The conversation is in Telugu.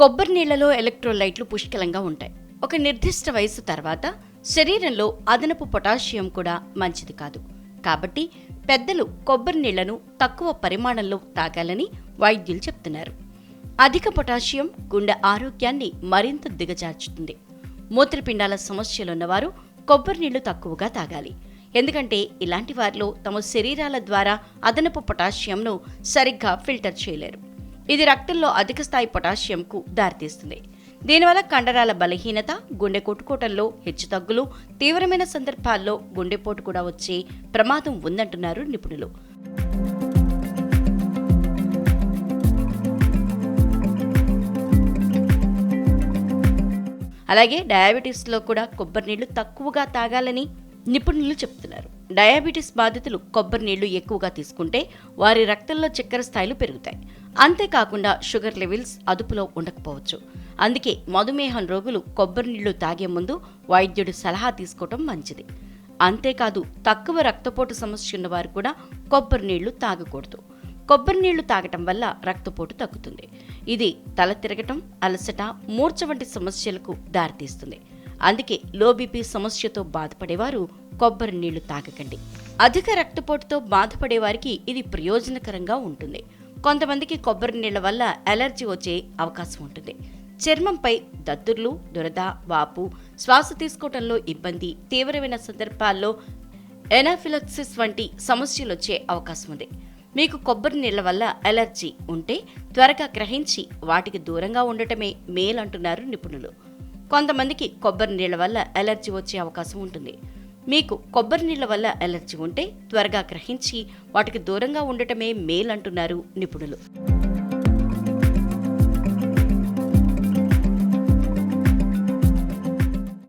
కొబ్బరి నీళ్ళలో ఎలక్ట్రోలైట్లు పుష్కలంగా ఉంటాయి. ఒక నిర్దిష్ట వయసు తర్వాత శరీరంలో అదనపు పొటాషియం కూడా మంచిది కాదు. కాబట్టి పెద్దలు కొబ్బరి నీళ్ళను తక్కువ పరిమాణంలో తాగాలని వైద్యులు చెప్తున్నారు. అధిక పొటాషియం గుండె ఆరోగ్యాన్ని మరింత దిగజార్చుతుంది. మూత్రపిండాల సమస్యలున్నవారు కొబ్బరి నీళ్ళు తక్కువగా తాగాలి. ఎందుకంటే ఇలాంటి వారిలో తమ శరీరాల ద్వారా అదనపు పొటాషియంను సరిగ్గా ఫిల్టర్ చేయలేరు. ఇది రక్తంలో అధిక స్థాయి పొటాషియంకు దారితీస్తుంది. దీనివల్ల కండరాల బలహీనత గుండె కొట్టుకోవటంలో హెచ్చుతగ్గులు తీవ్రమైన సందర్భాల్లో గుండెపోటు కూడా వచ్చే ప్రమాదం ఉందంటున్నారు నిపుణులు. అలాగే డయాబెటీస్లో కూడా కొబ్బరి నీళ్ళు తక్కువగా తాగాలని నిపుణులు చెప్తున్నారు. డయాబెటీస్ బాధితులు కొబ్బరి నీళ్ళు ఎక్కువగా తీసుకుంటే వారి రక్తంలో చక్కెర స్థాయిలు పెరుగుతాయి. అంతేకాకుండా షుగర్ లెవెల్స్ అదుపులో ఉండకపోవచ్చు. అందుకే మధుమేహం రోగులు కొబ్బరి నీళ్ళు తాగే ముందు వైద్యుడి సలహా తీసుకోవటం మంచిది. అంతేకాదు తక్కువ రక్తపోటు సమస్య ఉన్నవారు కూడా కొబ్బరి నీళ్ళు తాగకూడదు. కొబ్బరి నీళ్ళు తాగటం వల్ల రక్తపోటు తగ్గుతుంది. ఇది తల తిరగటం అలసట మూర్ఛ వంటి సమస్యలకు దారితీస్తుంది. అందుకే లో బీపీ సమస్యతో బాధపడేవారు కొబ్బరి నీళ్ళు తాగకండి. అధిక రక్తపోటుతో బాధపడేవారికి ఇది ప్రయోజనకరంగా ఉంటుంది. కొంతమందికి కొబ్బరి నీళ్ళ వల్ల అలర్జీ వచ్చే అవకాశం ఉంటుంది. చర్మంపై దద్దుర్లు దురద వాపు శ్వాస తీసుకోవటంలో ఇబ్బంది తీవ్రమైన సందర్భాల్లో ఎనాఫిలక్సిస్ వంటి సమస్యలు వచ్చే అవకాశం ఉంది. మీకు కొబ్బరి నీళ్ళ వల్ల అలర్జీ ఉంటే త్వరగా గ్రహించి వాటికి దూరంగా ఉండటమే మేలంటున్నారు నిపుణులు. కొంతమందికి కొబ్బరి నీళ్ళ వల్ల అలర్జీ వచ్చే అవకాశం ఉంటుంది. మీకు కొబ్బరి నీళ్ళ వల్ల అలర్జీ ఉంటే త్వరగా గ్రహించి వాటికి దూరంగా ఉండటమే మేలంటున్నారు నిపుణులు.